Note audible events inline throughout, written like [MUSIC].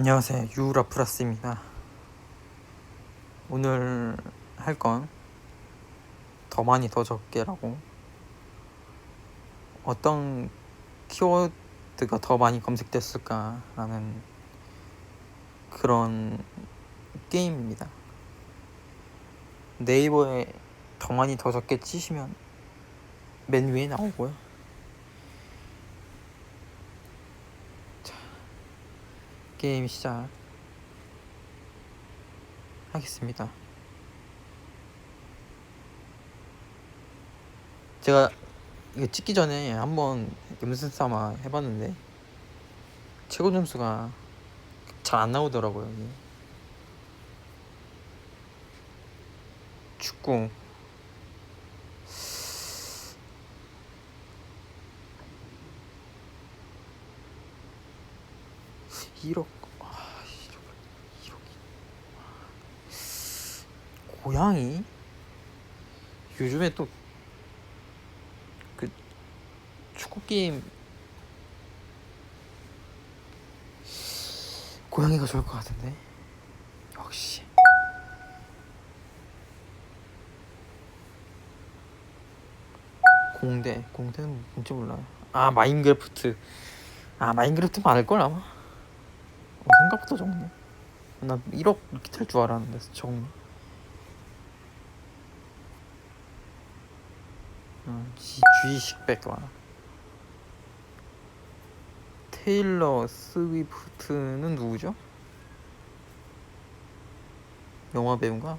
안녕하세요. 유라 플러스입니다. 오늘 할 건 더 많이 더 적게라고. 어떤 키워드가 더 많이 검색됐을까 라는 그런 게임입니다. 네이버에 더 많이 더 적게 치시면 맨 위에 나오고요 게임 시작 하겠습니다. 제가 이거 찍기 전에 한번 염색 삼아 해봤는데 최고 점수가 잘 안 나오더라고요. 축구 일억 아, 일억 일억 고양이? 요즘에 또 그 축구 게임. 고양이가 좋을 것 같은데? 역시. 공대. 공대는 뭔지 몰라요. 아 마인크래프트. 아 마인크래프트 많을걸 아마 어, 생각보다 적네 나 1억 이렇게 될줄 알았는데 적네 어, 지- 주의식백 와 테일러 스위프트는 누구죠? 영화 배우인가?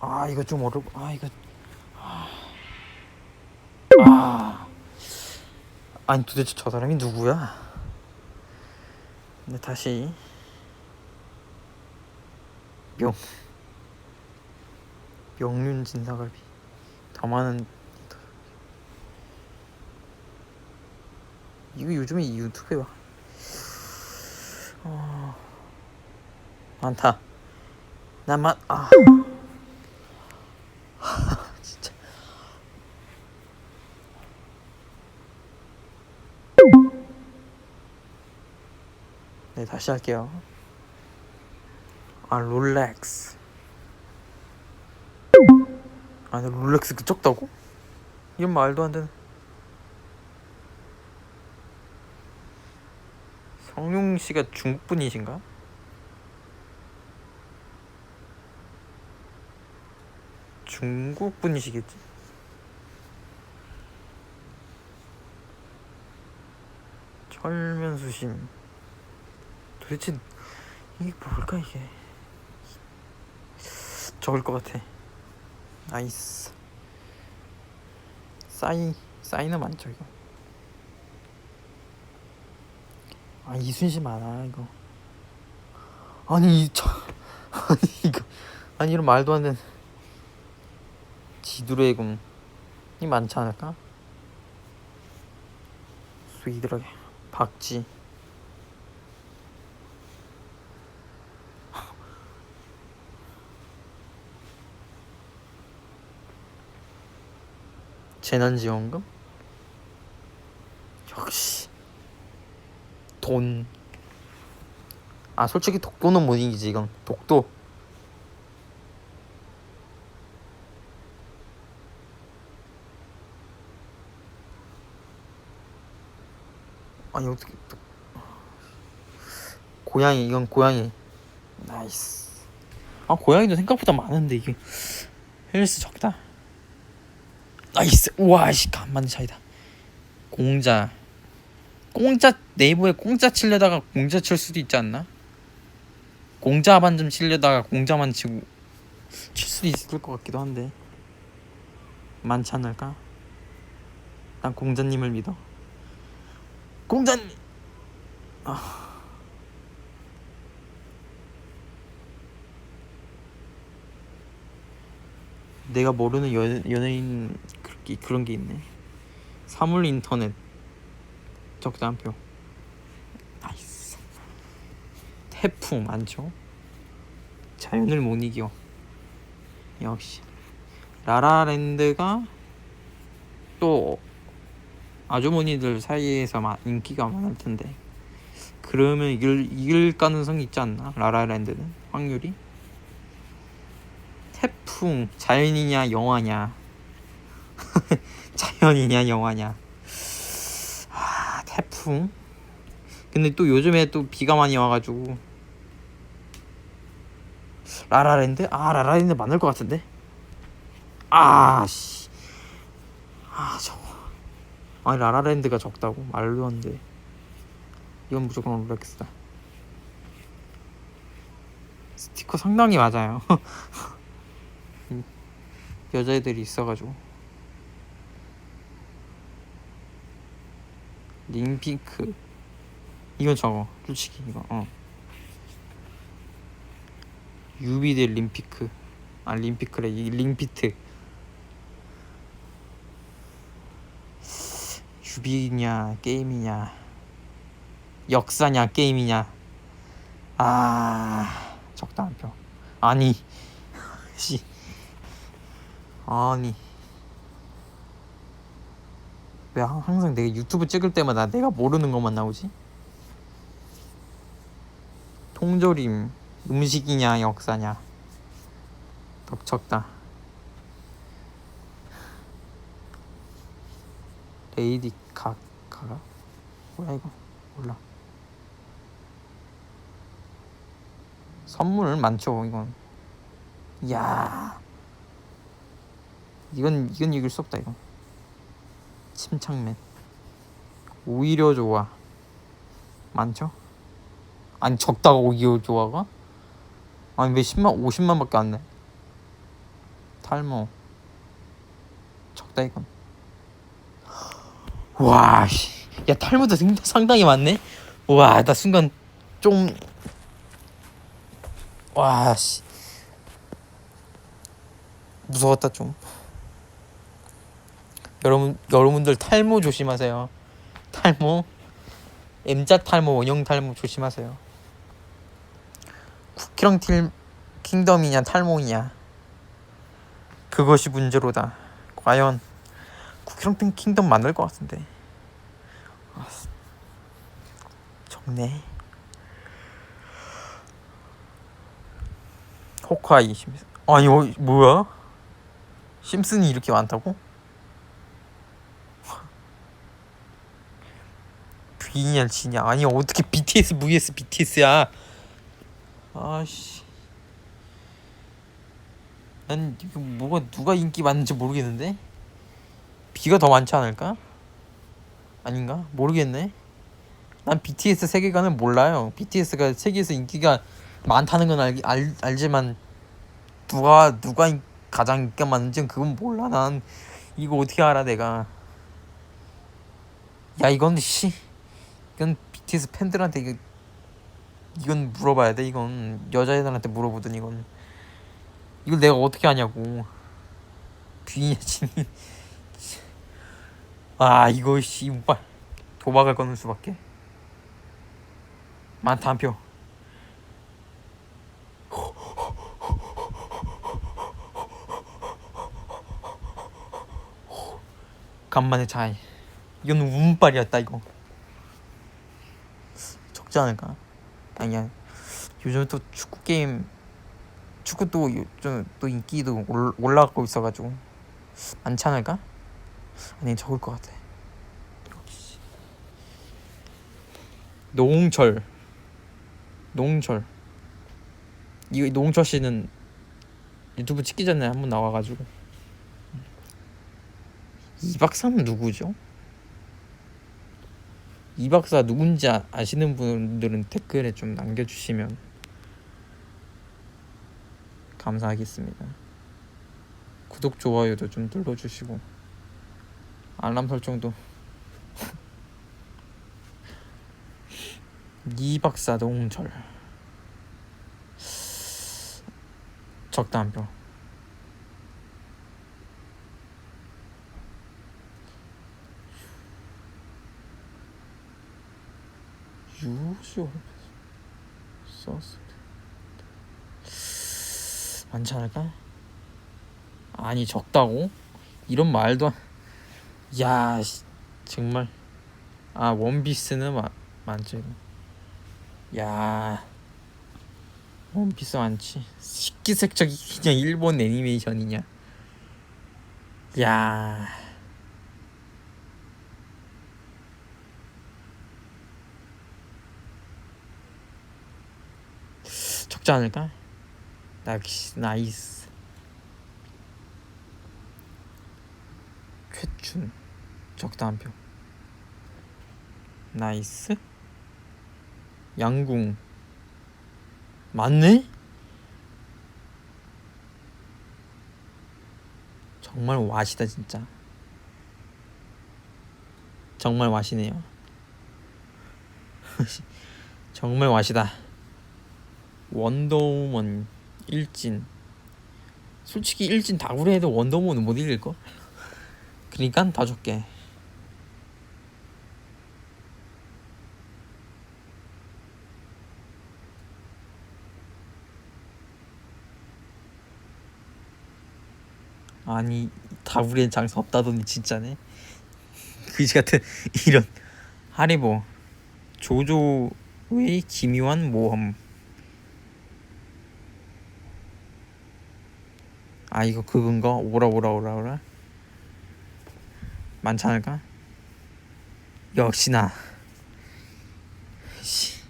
아 이거 좀 어렵 아 이거 아, 아. 아니 도대체 저 사람이 누구야? 근데 다시. 명 명륜 진 사갈비. 더 많은 이거 요즘에 이 유튜브에 와. 어... 많다. 나만 아 네 다시 할게요 아 롤렉스 아니 롤렉스 그 적다고? 이건 말도 안 되는 성룡 씨가 중국 분이신가? 중국 분이시겠지? 철면수심 도대체 이게 뭘까 이게? 적을 것 같아. 나이스. 싸이 싸이는 많죠 이거? 아 이순신 많아 이거. 아니 이 저, [LAUGHS] 아니 이거. 아니 이런 말도 안 되는 궁이 많지 않을까? 스위드하게 박지 재난지원금? 역시. 돈. 아 솔직히 독도는 못 이기지 이건. 독도. 아니 어떻게 또... 고양이 이건 고양이. 나이스. 아 고양이도 생각보다 많은데 이게. 헬스 적다 나이스 우와 씨 간만 차이다 공자 공짜 네이버에 공짜 치려다가 공짜 칠 수도 있지 않나? 공자만 좀 치려다가 공자만 치고 칠 수도 있을 것 같기도 한데 많지 않을까? 난 공자님을 믿어 공자님 아. 내가 모르는 연, 연예인 그렇게 그런 게 있네. 사물 인터넷. 적자 한표. 나이스. 태풍 많죠? 자연을 못 이겨. 역시. 라라랜드가 또 아주머니들 사이에서 마- 인기가 많을 텐데. 그러면 이길, 이길 가능성이 있지 않나? 라라랜드는? 확률이? 태풍 자연이냐 영화냐 [LAUGHS] 자연이냐 영화냐. 아 태풍? 근데 또 요즘에 또 비가 많이 와가지고. 라라랜드? 아 라라랜드 많을 것 같은데? 아씨. 아 저거. 아니 라라랜드가 적다고? 말도 안돼. 이건 무조건 롤렉스다. 스티커 상당히 맞아요. [LAUGHS] 음, 여자애들이 있어가지고 링핑크. 이건 저거 솔직히 이거 어. 유비대 림피크. 아 림피크래. 이 링피트. 유비냐 게임이냐. 역사냐 게임이냐. 아 적다 한표. 아니. [LAUGHS] 씨. 아니 왜 항- 항상 내가 유튜브 찍을 때마다 내가 모르는 것만 나오지? 통조림 음식이냐 역사냐? 덕 적다. 레이디 가 가가? 뭐야 이거? 몰라. 선물 많죠 이건. 이야. 이건 이건 이길 수 없다 이거 침착맨 오히려 좋아 많죠? 아니 적다가 오히려 좋아가? 아니 왜 10만 50만밖에 안 내? 탈모 적다 이건 와, 씨. 야, 탈모도 상- 상당히 많네? 와, 나 순간 좀. 와, 씨. 무서웠다, 좀. 여러분, 여러분들 탈모 조심하세요. 탈모. M자 탈모, 원형 탈모 조심하세요. 쿠키랑 틸, 킹덤이냐, 탈모이냐. 그것이 문제로다. 과연. 쿠키랑 킹덤 만들 것 같은데 아, 적네 호카이 심슨 아니 어, 뭐야 심슨이 이렇게 많다고? 비냐 지냐 아니 어떻게 BTS vs BTS야 아씨 난 이거 뭐가 누가 인기 많은지 모르겠는데 비가 더 많지 않을까? 아닌가? 모르겠네. 난 BTS 세계관을 몰라요. BTS가 세계에서 인기가 많다는 건 알, 알, 알지만 누가 누가 인- 가장 인기가 많은지는 그건 몰라. 난 이거 어떻게 알아 내가. 야 이건 씨 이건 BTS 팬들한테 이거 이건 물어봐야 돼. 이건 여자애들한테 물어보든 이건 이걸 내가 어떻게 아냐고. 비냐 진. 아 이거 씨 오빠 도박을 거는 수밖에 많다 한 표 간만에 차이 이건 운빨이었다 이거 적지 않을까 아니야 요즘 또 축구 게임 축구 또 요즘 또 인기도 올- 올라가고 있어가지고 많지 않을까? 아니 적을 것 같아. 노홍철. 노홍철. 이 노홍철 씨는 유튜브 찍기 전에 한번 나와가지고 이 박사는 누구죠? 이 박사 누군지 아- 아시는 분들은 댓글에 좀 남겨주시면 감사하겠습니다. 구독 좋아요도 좀 눌러주시고 알람 설정도 [LAUGHS] 이 박사 적다 한 표 유쇼 소스 많지 않을까? 아니 적다고? 이런 말도 안... 야 씨, 정말. 아 원피스는 마, 많죠 야 원피스 많지. 식기색적이 그냥 일본 애니메이션이냐. 야 적지 않을까? 낚시 나이스. 쾌춘 적다 한표. 나이스. 양궁. 맞네? 정말 와시다 진짜. 정말 와시네요. [LAUGHS] 정말 와시다 원더우먼 일진. 솔직히 일진 다구리 해도 원더우먼은 못 이길걸? 그니까 다 줄게. 아니 다구리엔 장사 없다더니 진짜네. 그지 같은 이런 하리보 조조의 기묘한 모험 아 이거 그건가 오라 오라 오라 오라? 많지 않을까? 역시나. 씨.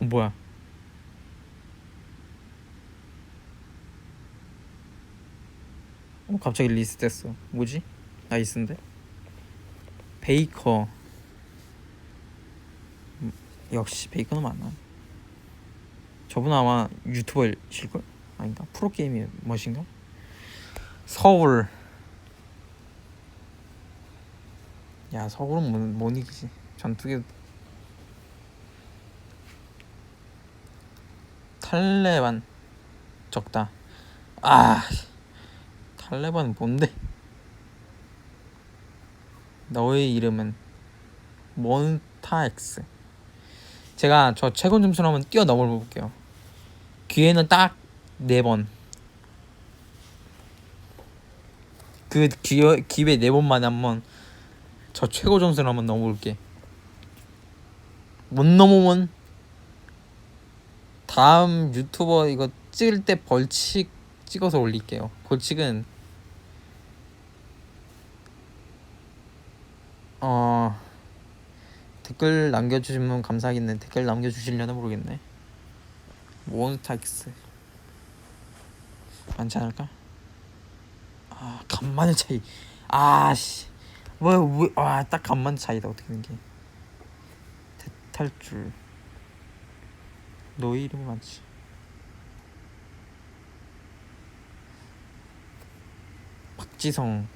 어, 뭐야? 어 갑자기 리스트 됐어. 뭐지? 나이스인데? 베이커. 음, 역시 베이커는 맞나 저분 아마 유튜버일걸 아닌가 프로게이머 멋인가? 서울. 야 서울은 못, 못 이기지? 전투기. 탈레반 적다. 아 탈레반은 뭔데? 너의 이름은 몬타엑스. 제가 저 최고 점수로 한번 뛰어넘어 볼게요. 기회는 딱 네 번. 그 기회 기회 네 번만에 한번 저 최고 점수를 한번 넘어볼게. 못 넘으면 다음 유튜버 이거 찍을 때 벌칙 찍어서 올릴게요. 벌칙은 어 댓글 남겨주시면 감사하겠네. 댓글 남겨주시려나 모르겠네. 몬스타엑스 많지 않을까? 아 간만의 차이. 아씨. 뭐왜아딱 간만 차이다. 어떻게 된게. 대탈줄 너의 이름이 많지. 박지성.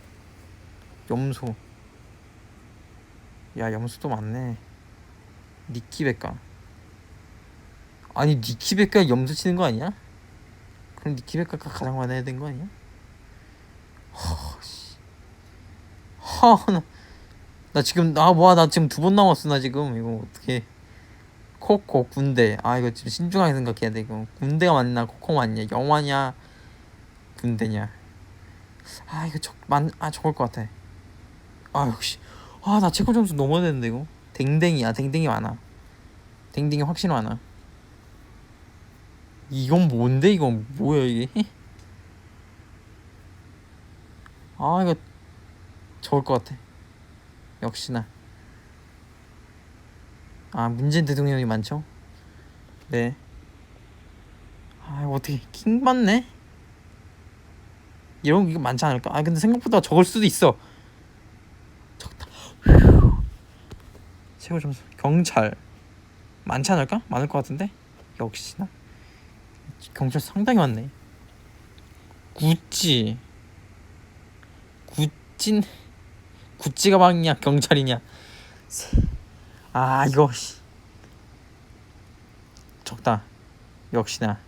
염소. 야 염소도 많네. 니키베카. 아니 니키베카 염소 치는 거 아니야? 그럼 니키베카가 가장 많아야 된 거 아니야? 허씨. 허나 나 지금 아 뭐야 나 지금 두 번 남았어 나 지금. 이거 어떻게 코코 군대. 아 이거 지금 신중하게 생각해야 돼 이거. 군대가 맞나 코코 맞냐 영화냐 군대냐. 아 이거 적만아 적을 것 같아. 아 역시. 아나 체코 점수 넘어야 되는데 이거. 댕댕이야. 댕댕이 많아. 댕댕이 확실히 많아 이건 뭔데? 이건 뭐야 이게? 아 이거 적을 것 같아. 역시나. 아 문재인 대통령이 많죠? 네 아 어떻게 킹 받네? 이런 게 많지 않을까? 아 근데 생각보다 적을 수도 있어. 적다. 최고 점수. 경찰. 많지 않을까? 많을 것 같은데? 역시나 경찰 상당히 많네. 구찌, 구찐, 구찌 가방이냐 경찰이냐. 아 이거 적다. 역시나.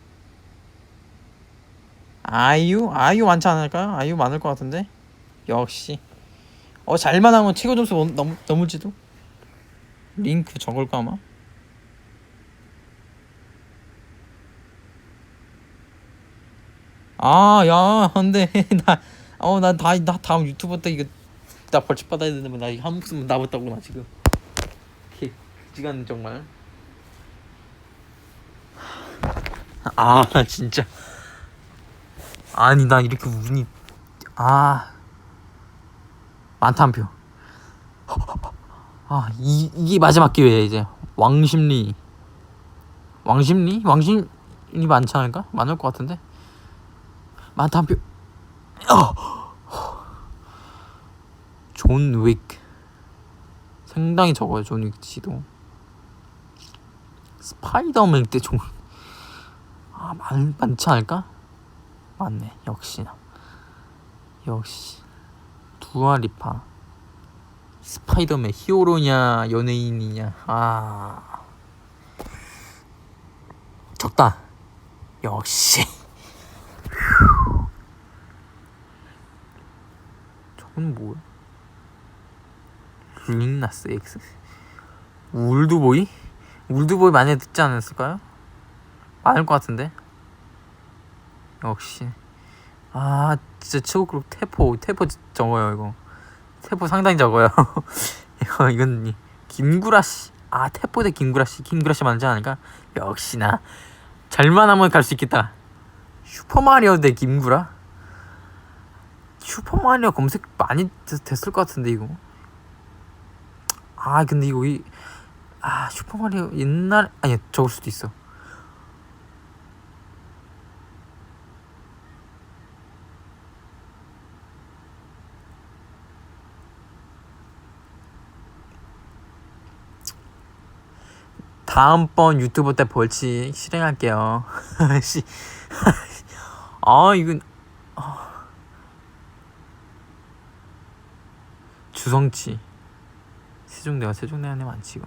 아이유, 아이유 많지 않을까? 아이유 많을 것 같은데. 역시. 어 잘만 하면 최고 점수 넘 넘을지도. 링크 적을까 아마. 아, 야, 안 돼. [LAUGHS] 나, 어, 나, 다, 나 다음 유튜버 때 이거 나 벌칙 받아야 되는데 나 이거 한 목숨 남았다고 나 지금. 이렇게 지간 정말. 아 나 진짜. 아니 나 이렇게 운이 아. 한표. 아 이, 이게 마지막 기회야 이제. 왕심리. 왕심리? 왕심리 많지 않을까? 많을 것 같은데 많다 한표 존 윅. 상당히 적어요, 존윅 씨도. 스파이더맨 때 존. 아, 많, 많지 않을까? 맞네, 역시나. 역시. 두아리파. 스파이더맨 히어로냐, 연예인이냐. 아. 적다. 역시. 저건 뭐야? 링나스 X 울드보이? 울드보이 많이 듣지 않았을까요? 많을 것 같은데 역시 아 진짜 최고 그룹 태포 태포 적어요 이거 태포 상당히 적어요 [LAUGHS] 이거 이건 이- 김구라씨 아 태포 대 김구라씨 김구라씨 많지 않을까? 역시나 잘만 하면 갈 수 있겠다 슈퍼마리오 대 김구라? 슈퍼마리오 검색 많이 됐- 됐을 것 같은데 이거. 아 근데 이거 이, 아 슈퍼마리오 옛날 아니 적을 수도 있어. 다음번 유튜브 때 벌칙 실행할게요. [LAUGHS] 씨. [LAUGHS] 아 이건 주성치. 세종대가 세종대왕님 많지 이거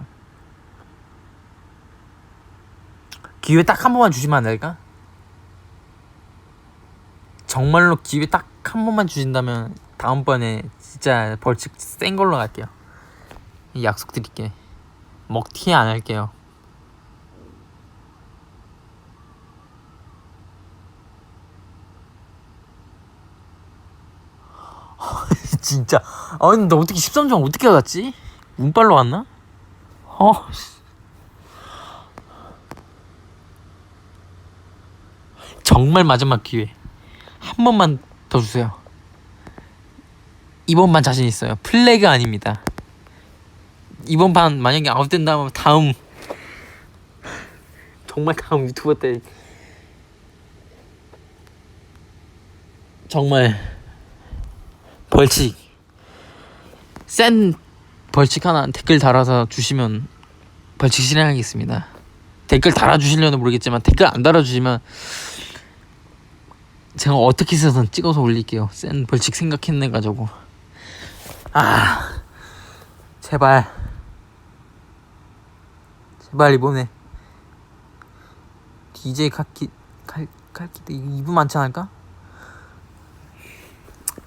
기회 딱 한 번만 주시면 안 될까? 정말로 기회 딱 한 번만 주신다면 다음번에 진짜 벌칙 센 걸로 갈게요. 약속드릴게. 먹튀 안 할게요 진짜. 아니 나 어떻게 13점 어떻게 받았지? 운빨로 왔나? 어 씨. 정말 마지막 기회. 한 번만 더 주세요. 이번만 자신 있어요. 플래그 아닙니다. 이번 판 만약에 아웃된다면 다음. 정말 다음 유튜버 때. 정말 벌칙 센 벌칙 하나 댓글 달아서 주시면 벌칙 실행하겠습니다. 댓글 달아주시려는 모르겠지만 댓글 안 달아주시면 제가 어떻게 해서든 찍어서 올릴게요. 센 벌칙 생각했네 가지고 아 제발 제발 이번에 DJ 카키 칼 칼키 때 이분 많지 않을까?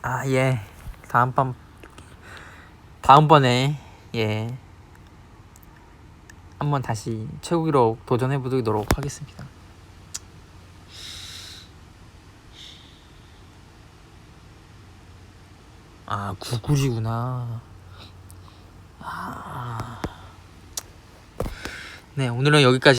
아 예 다음번 다음번에 예 한번 다시 최고 기록 도전해 보도록 하겠습니다. 아 구글이구나. 아. 네 오늘은 여기까지.